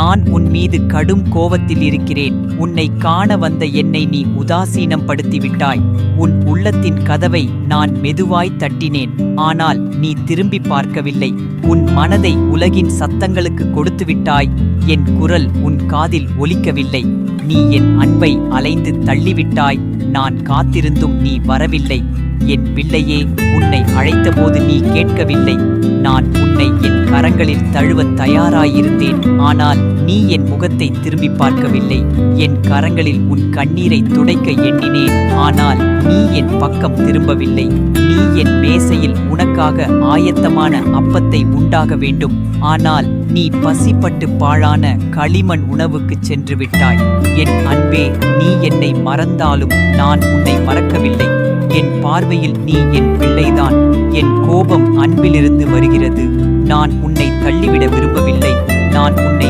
நான் உன் மீது கடும் கோவத்தில் இருக்கிறேன். உன்னை காண வந்த என்னை நீ உதாசீனம் படுத்திவிட்டாய் உன் உள்ளத்தின் கதவை நான் மெதுவாய் தட்டினேன். ஆனால் நீ திரும்பி பார்க்கவில்லை. உன் மனதை உலகின் சத்தங்களுக்கு கொடுத்துவிட்டாய். என் குரல் உன் காதில் ஒலிக்கவில்லை. நீ என் அன்பை அலைந்து தள்ளிவிட்டாய். நான் காத்திருந்தும் நீ வரவில்லை. என் பிள்ளையே உன்னை அழைத்தபோது நீ கேட்கவில்லை. நான் உன்னை என் கரங்களில் தழுவத் தயாராயிருந்தேன். ஆனால் நீ என் முகத்தை திரும்பி பார்க்கவில்லை. என் கரங்களில் உன் கண்ணீரை துடைக்க எண்ணினேன். ஆனால் நீ என் பக்கம் திரும்பவில்லை. நீ என் மேசையில் உனக்காக ஆயத்தமான அப்பத்தை உண்டாக வேண்டும். ஆனால் நீ பசிப்பட்டு பாழான களிமண் உணவுக்கு சென்று விட்டாய் என் அன்பே நீ என்னை மறந்தாலும் நான் உன்னை மறக்கவில்லை. என் பார்வையில் நீ என் பிள்ளைதான். என் கோபம் அன்பிலிருந்து வருகிறது. நான் உன்னை தள்ளிவிட விரும்பவில்லை. நான் உன்னை